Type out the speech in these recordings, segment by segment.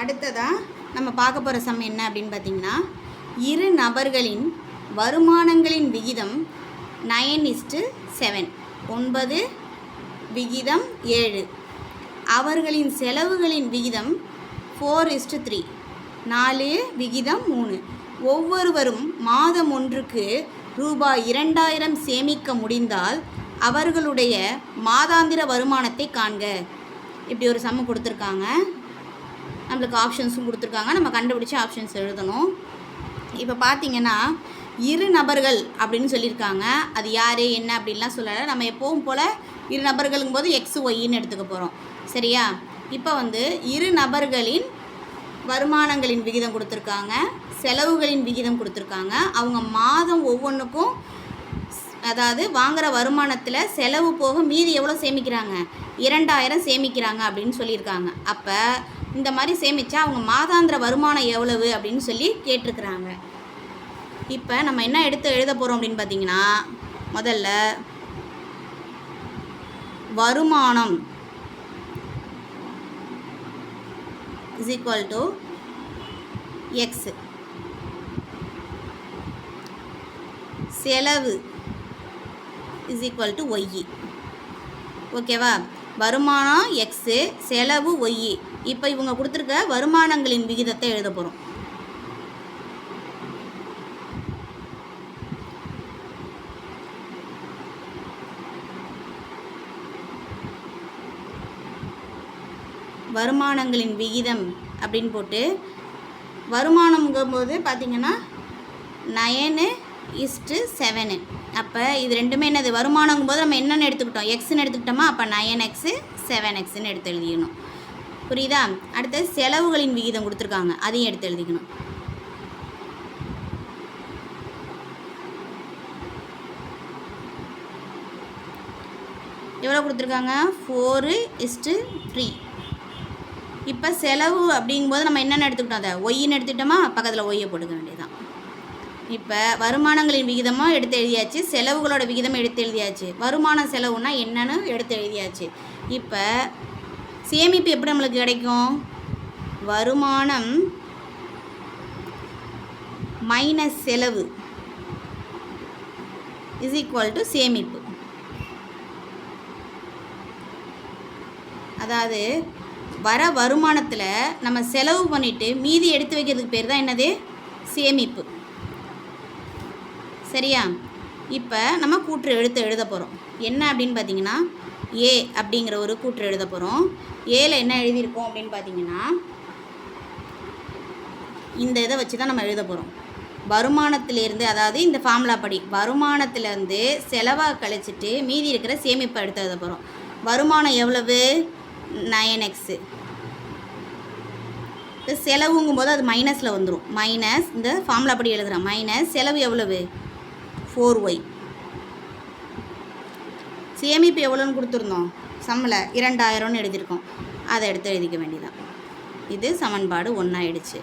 அடுத்ததாக நம்ம பார்க்க போகிற சம் என்ன அப்படின்னு பார்த்தீங்கன்னா இரு நபர்களின் வருமானங்களின் விகிதம் நயன் இஸ்டு செவன் ஒன்பது விகிதம் ஏழு. அவர்களின் செலவுகளின் விகிதம் ஃபோர் இஸ்டு த்ரீ நாலு விகிதம் மூணு. ஒவ்வொருவரும் மாதம் ஒன்றுக்கு ரூபாய் இரண்டாயிரம் சேமிக்க முடிந்தால் அவர்களுடைய மாதாந்திர வருமானத்தை காண்க. இப்படி ஒரு சம்மு கொடுத்துருக்காங்க. நம்மளுக்கு ஆப்ஷன்ஸும் கொடுத்துருக்காங்க. நம்ம கண்டுபிடிச்சி ஆப்ஷன்ஸ் எழுதணும். இப்போ பார்த்தீங்கன்னா இரு நபர்கள் அப்படின்னு சொல்லியிருக்காங்க. அது யார் என்ன அப்படின்லாம் சொல்லலை. நம்ம எப்பவும் போல் இரு நபர்களுங்கும் போது எக்ஸ் ஒய்ன்னு எடுத்துக்க போகிறோம் சரியா? இப்போ வந்து இரு நபர்களின் வருமானங்களின் விகிதம் கொடுத்துருக்காங்க. செலவுகளின் விகிதம் கொடுத்துருக்காங்க. அவங்க மாதம் ஒவ்வொன்றுக்கும் அதாவது வாங்குகிற வருமானத்தில் செலவு போக மீதி எவ்வளோ சேமிக்கிறாங்க? இரண்டாயிரம் சேமிக்கிறாங்க அப்படின்னு சொல்லியிருக்காங்க. அப்போ இந்த மாதிரி சேமித்தா அவங்க மாதாந்திர வருமானம் எவ்வளவு அப்படின்னு சொல்லி கேட்டிருக்கிறாங்க. இப்போ நம்ம என்ன எடுத்து எழுத போகிறோம் அப்படின்னு பார்த்தீங்கன்னா முதல்ல வருமானம் இஸ் ஈக்குவல் டு எக்ஸ் செலவு இஸ் ஈக்குவல் டு ஒய்இ ஓகேவா வருமானம் எக்ஸு செலவு ஒய்இ இப்போ இவங்க கொடுத்துருக்க வருமானங்களின் விகிதத்தை எழுத போகிறோம் வருமானங்களின் விகிதம் அப்படின்னு போட்டு வருமானம்ங்கும்போது பார்த்தீங்கன்னா நயனு இஸ்ட்டு செவனு அப்போ இது ரெண்டுமே என்னது? வருமானங்கும் போது நம்ம என்னென்னு எடுத்துக்கிட்டோம்? எக்ஸ்ன்னு எடுத்துக்கிட்டோமா? அப்போ நயன் எக்ஸு செவன் எக்ஸ்ன்னு எடுத்து எழுதிக்கணும் புரியுதா? அடுத்தது செலவுகளின் விகிதம் கொடுத்துருக்காங்க. அதையும் எடுத்து எழுதிக்கணும். எவ்வளோ கொடுத்துருக்காங்க? ஃபோரு இஸ்ட்டு த்ரீ இப்போ செலவு அப்படிங்கும்போது நம்ம என்னென்ன எடுத்துக்கிட்டோம்? அதை ஒய்ன்னு எடுத்துக்கிட்டோமா? பக்கத்தில் ஒய்யை போட்டுக்க வேண்டியதுதான். இப்போ வருமானங்களின் விகிதமும் எடுத்து எழுதியாச்சு. செலவுகளோட விகிதமும் எடுத்து எழுதியாச்சு. வருமான செலவுனா என்னன்னு எடுத்து எழுதியாச்சு. இப்போ சேமிப்பு எப்படி நம்மளுக்கு கிடைக்கும்? வருமானம் மைனஸ் செலவு இஸ் ஈக்குவல் டு சேமிப்பு. அதாவது வர வருமானத்தில் நம்ம செலவு பண்ணிவிட்டு மீதி எடுத்து வைக்கிறதுக்கு பேர் தான் என்னது? சேமிப்பு. சரியா? இப்போ நம்ம கூற்று எழுத்து எழுத போகிறோம். என்ன அப்படின்னு பார்த்தீங்கன்னா ஏ அப்படிங்கிற ஒரு கூற்று எழுத போகிறோம். ஏல என்ன எழுதியிருக்கோம் அப்படின்னு பார்த்தீங்கன்னா இந்த இதை வச்சு தான் நம்ம எழுத போகிறோம். வருமானத்திலேருந்து அதாவது இந்த ஃபார்முலா படி வருமானத்திலேருந்து செலவாக கழிச்சிட்டு மீதி இருக்கிற சேமிப்பை எடுத்து எழுத போகிறோம். வருமானம் எவ்வளவு? நயன் எக்ஸு செலவுங்கும் போது அது மைனஸில் வந்துடும் மைனஸ் இந்த ஃபார்முலா படி எழுதுகிறேன் மைனஸ் செலவு எவ்வளவு? ஃபோர் ஒய் சேமிப்பு எவ்வளோன்னு கொடுத்துருந்தோம். சம்மில் இரண்டாயிரம்னு எழுதியிருக்கோம். அதை எடுத்து எழுதிக்க வேண்டியதான் இது சமன்பாடு ஒன்றாயிடுச்சு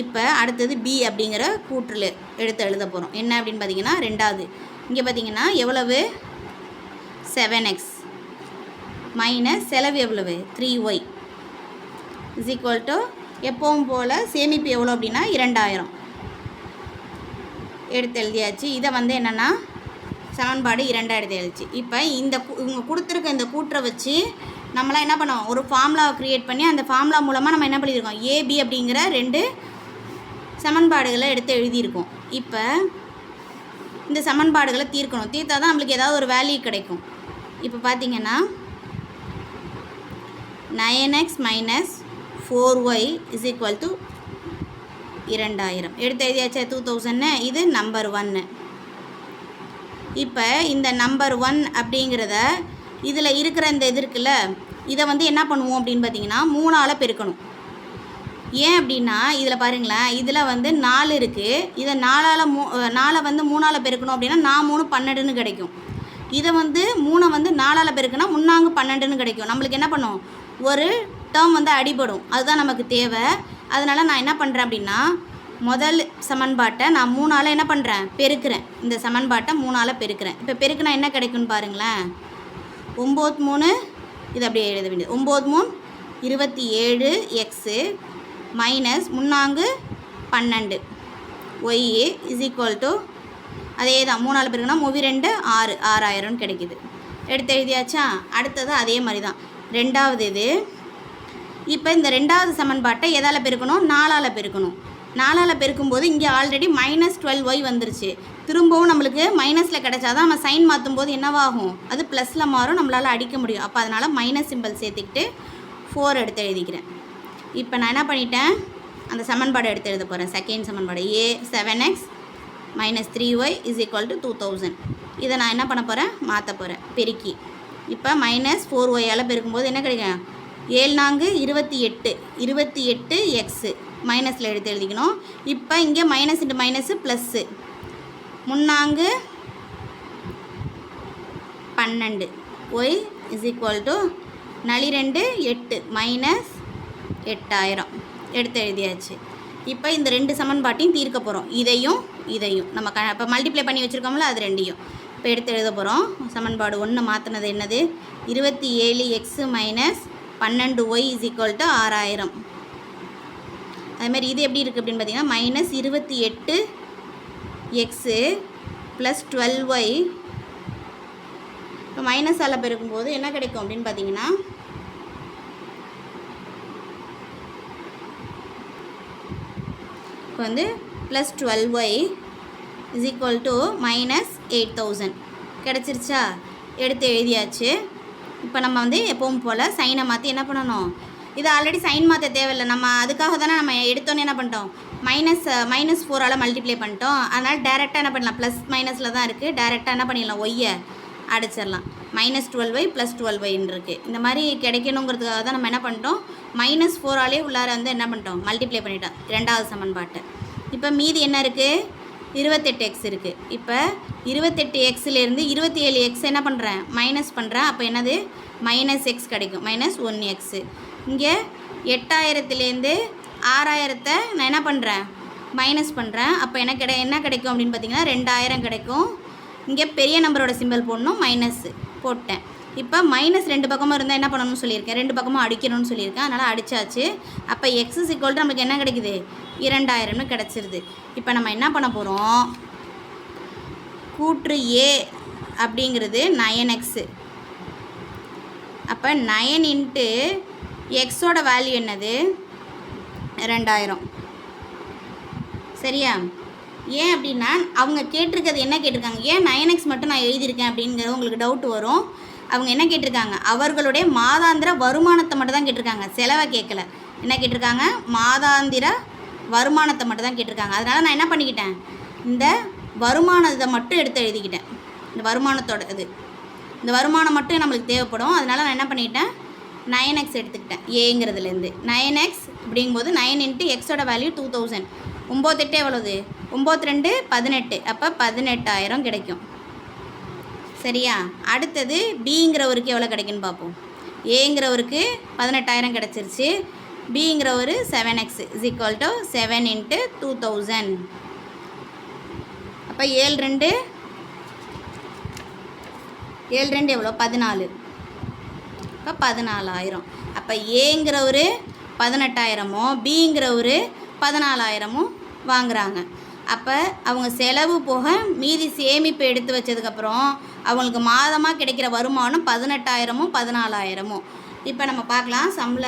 இப்போ அடுத்தது பி அப்படிங்கிற கூற்றில் எடுத்து எழுத போகிறோம் என்ன அப்படின்னு பார்த்தீங்கன்னா ரெண்டாவது. இங்கே பார்த்தீங்கன்னா எவ்வளவு? செவன் எக்ஸ் மைனஸ் செலவு எவ்வளவு? Three Y is equal to எப்பவும் போல் சேமிப்பு எவ்வளோ அப்படின்னா இரண்டாயிரம். எடுத்து எழுதியாச்சு. இதை வந்து என்னென்னா சமன்பாடு இரண்டாயிரத்தி எழுதிச்சு இப்போ இந்த இவங்க கொடுத்துருக்க இந்த கூற்றை வச்சு நம்மளாம் என்ன பண்ணுவோம்? ஒரு ஃபார்முலாவை க்ரியேட் பண்ணி அந்த ஃபார்முலா மூலமாக நம்ம என்ன பண்ணியிருக்கோம் ஏபி அப்படிங்கிற ரெண்டு சமன்பாடுகளை எடுத்து எழுதியிருக்கோம். இப்போ இந்த சமன்பாடுகளை தீர்க்கணும். தீர்த்தா தான் நம்மளுக்கு ஏதாவது ஒரு வேல்யூ கிடைக்கும். இப்போ பார்த்தீங்கன்னா nine X minus four Y is equal to இரண்டாயிரம். எடுத்து எழுதியாச்சா டூ தௌசண்ட்னு இது நம்பர் ஒன்று இப்போ இந்த நம்பர் ஒன் அப்படிங்கிறத இதில் இருக்கிற இந்த இது இருக்குல்ல இதை வந்து என்ன பண்ணுவோம் அப்படின்னு பார்த்தீங்கன்னா மூணால் பெருக்கணும். ஏன் அப்படின்னா இதில் பாருங்களேன் இதில் வந்து நாலு இருக்குது இதை நாலால் மூ நாலை வந்து மூணால் பெருக்கணும் அப்படின்னா நான் மூணு பன்னெண்டுன்னு கிடைக்கும். இதை வந்து மூணை வந்து நாலால் பெருக்குனா முன்னாங்கு பன்னெண்டுன்னு கிடைக்கும். நம்மளுக்கு என்ன பண்ணும்? ஒரு டேர்ம் வந்து அடிபடும். அதுதான் நமக்கு தேவை. அதனால் நான் என்ன பண்ணுறேன் அப்படின்னா முதல் சமன்பாட்டை நான் மூணால் என்ன பண்ணுறேன் பெருக்கிறேன். இந்த சமன்பாட்டை மூணால் பெருக்கிறேன். இப்போ பெருக்குனா என்ன கிடைக்கும்னு பாருங்களேன். ஒம்பது மூணு இது அப்படியே எழுத வேண்டியது. ஒம்பது மூணு இருபத்தி ஏழு எக்ஸு மைனஸ் முன்னாங்கு பன்னெண்டு. ஒய் இஸ் ஈக்குவல் டு அதே தான் மூணால் பெருக்குனா மூவி ரெண்டு ஆறு. ஆறாயிரம்னு கிடைக்குது. எடுத்து எழுதியாச்சா? அடுத்தது அதே மாதிரி தான் ரெண்டாவது இது இப்போ இந்த ரெண்டாவது சமன்பாட்டை எதால் பெருக்கணும்? நாலால் பெருக்கணும். நாலால் பெருக்கும்போது இங்கே ஆல்ரெடி மைனஸ் டுவெல் ஒய் வந்துருச்சு. திரும்பவும் நம்மளுக்கு மைனஸில் கிடைச்சாதான் நம்ம சைன் மாற்றும் போது என்னவாகும்? அது ப்ளஸில் மாறும் நம்மளால் அடிக்க முடியும். அப்போ அதனால் மைனஸ் சிம்பிள் சேர்த்துக்கிட்டு ஃபோர் எடுத்து எழுதிக்கிறேன். இப்போ நான் என்ன பண்ணிட்டேன்? அந்த சமன்பாடு எடுத்து எழுத போகிறேன் செகண்ட் சமன்பாடு ஏ seven X minus three Y is equal to two thousand இதை நான் என்ன பண்ண போகிறேன் மாற்ற போகிறேன் பெருக்கி. இப்போ மைனஸ் ஃபோர் ஒய்யால் பெருக்கும்போது என்ன கிடைக்கும்? ஏழு நான்கு இருபத்தி எட்டு இருபத்தி எட்டு எக்ஸு மைனஸில் எடுத்து எழுதிக்கணும். இப்போ இங்கே மைனஸ் இன்ட்டு மைனஸு ப்ளஸ்ஸு முன்னாங்கு பன்னெண்டு. ஒய் இஸ் ஈக்குவல் டு நளிரெண்டு எட்டு மைனஸ் எட்டாயிரம். எடுத்து எழுதியாச்சு. இப்போ இந்த ரெண்டு சமன்பாட்டையும் தீர்க்க போகிறோம் இதையும் இதையும். நம்ம க இப்போ மல்டிப்ளை பண்ணி வச்சுருக்கோம்ல அது ரெண்டையும். இப்போ எடுத்து எழுத போகிறோம் சமன்பாடு ஒன்று மாற்றினது என்னது? இருபத்தி ஏழு எக்ஸு மைனஸ் பன்னெண்டு ஒய் இஸ் ஈக்குவல் டு ஆறாயிரம். அதுமாதிரி இது எப்படி இருக்குது அப்படின்னு பார்த்தீங்கன்னா மைனஸ் இருபத்தி எட்டு எக்ஸு ப்ளஸ் டுவெல் ஒய் இப்போ மைனஸால் பெருக்கும்போது என்ன கிடைக்கும் அப்படின்னு பார்த்தீங்கன்னா இப்போ வந்து plus twelve Y is equal to minus eight thousand கிடச்சிருச்சா? எடுத்து எழுதியாச்சு. இப்போ நம்ம வந்து எப்பவும் போல் சைனை மாற்றி என்ன பண்ணணும்? இது ஆல்ரெடி சைன் மாற்ற தேவையில்லை. நம்ம அதுக்காக தானே நம்ம எடுத்தோன்னே என்ன பண்ணிட்டோம்? மைனஸ் மைனஸ் ஃபோரால் மல்டிப்ளை பண்ணிட்டோம். அதனால் டேரெக்டாக என்ன பண்ணலாம்? ப்ளஸ் மைனஸில் தான் இருக்குது டேரெக்டாக என்ன பண்ணிடலாம்? ஒய்யை அடிச்சிடலாம். Minus twelve Y plus twelve ஒய்ன்னு இருக்குது இந்த மாதிரி கிடைக்கணுங்கிறதுக்காக தான் நம்ம என்ன பண்ணிட்டோம்? மைனஸ் ஃபோராலே உள்ளார வந்து என்ன பண்ணிட்டோம்? மல்டிப்ளை பண்ணிட்டோம். ரெண்டாவது சமன்பாட்டை. இப்போ மீதி என்ன இருக்குது இருபத்தெட்டு எக்ஸ் இருக்குது இப்போ இருபத்தெட்டு எக்ஸ்லேருந்து இருபத்தி ஏழு எக்ஸ் என்ன பண்ணுறேன் மைனஸ் பண்ணுறேன் அப்போ என்னது? மைனஸ் எக்ஸ் கிடைக்கும். மைனஸ் ஒன் எக்ஸு இங்கே எட்டாயிரத்துலேருந்து ஆறாயிரத்தை நான் என்ன பண்ணுறேன் மைனஸ் பண்ணுறேன் அப்போ என்ன கிடை என்ன கிடைக்கும் அப்படின்னு பார்த்தீங்கன்னா ரெண்டாயிரம் கிடைக்கும். இங்கே பெரிய நம்பரோட சிம்பிள் போடணும். மைனஸ் போட்டேன். இப்போ மைனஸ் ரெண்டு பக்கமும் இருந்தால் என்ன பண்ணணும்னு சொல்லியிருக்கேன். ரெண்டு பக்கமும் அடிக்கணும்னு சொல்லியிருக்கேன். அதனால் அடித்தாச்சு அப்போ எக்ஸ் சிக்கோல் நமக்கு என்ன கிடைக்குது? இரண்டாயிரம்னு கிடச்சிருது. இப்போ நம்ம என்ன பண்ண போகிறோம் கூற்று ஏ அப்படிங்கிறது நயன் எக்ஸு அப்போ நயன் இன்ட்டு எக்ஸோட வேல்யூ என்னது? ரெண்டாயிரம் சரியா? ஏன் அப்படின்னா அவங்க கேட்டிருக்கிறது என்ன கேட்டிருக்காங்க? ஏன் நயன் எக்ஸ் மட்டும் நான் எழுதியிருக்கேன் அப்படிங்கிறது உங்களுக்கு டவுட் வரும். அவங்க என்ன கேட்டிருக்காங்க? அவர்களுடைய மாதாந்திர வருமானத்தை மட்டும் தான் கேட்டிருக்காங்க. செலவை கேட்கல. என்ன கேட்டிருக்காங்க? மாதாந்திர வருமானத்தை மட்டும் தான் கேட்டிருக்காங்க. அதனால் நான் என்ன பண்ணிக்கிட்டேன்? இந்த வருமானத்தை மட்டும் எடுத்து எழுதிக்கிட்டேன். இந்த வருமானத்தோட இது. இந்த வருமானம் மட்டும் நம்மளுக்கு தேவைப்படும். அதனால் நான் என்ன பண்ணிக்கிட்டேன்? நைன் எக்ஸ் எடுத்துக்கிட்டேன். ஏங்கிறதுலேருந்து நைன் எக்ஸ் அப்படிங்கும்போது நைன் இன்ட்டு எக்ஸோட வேல்யூ டூ தௌசண்ட் ஒம்பத்தெட்டு எவ்வளோது ஒம்பத்தி ரெண்டு பதினெட்டு. அப்போ பதினெட்டாயிரம் கிடைக்கும். சரியா? அடுத்தது பிங்கிறவருக்கு எவ்வளோ கிடைக்குன்னு பார்ப்போம். ஏங்கிறவருக்கு பதினெட்டாயிரம் கிடச்சிருச்சு. பிங்கிறவர் seven x is equal to seven into two thousand அப்போ ஏழு ரெண்டு. ஏழு ரெண்டு எவ்வளோ பதினாலு. இப்போ பதினாலாயிரம். அப்போ ஏங்கிறவர் பதினெட்டாயிரமோ பிங்கிறவர் பதினாலாயிரமும் வாங்குறாங்க. அப்போ அவங்க செலவு போக மீதி சேமிப்பு எடுத்து வச்சதுக்கப்புறம் அவங்களுக்கு மாதமாக கிடைக்கிற வருமானம் பதினெட்டாயிரமும் பதினாலாயிரமும். இப்போ நம்ம பார்க்கலாம் சம்பள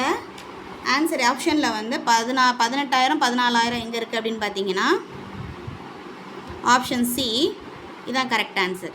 ஆன்சர் ஆப்ஷனில் வந்து பதினா பதினெட்டாயிரம் பதினாலாயிரம் எங்கே இருக்குது அப்படின்னு பார்த்தீங்கன்னா ஆப்ஷன் சி இதான் கரெக்ட் ஆன்சர்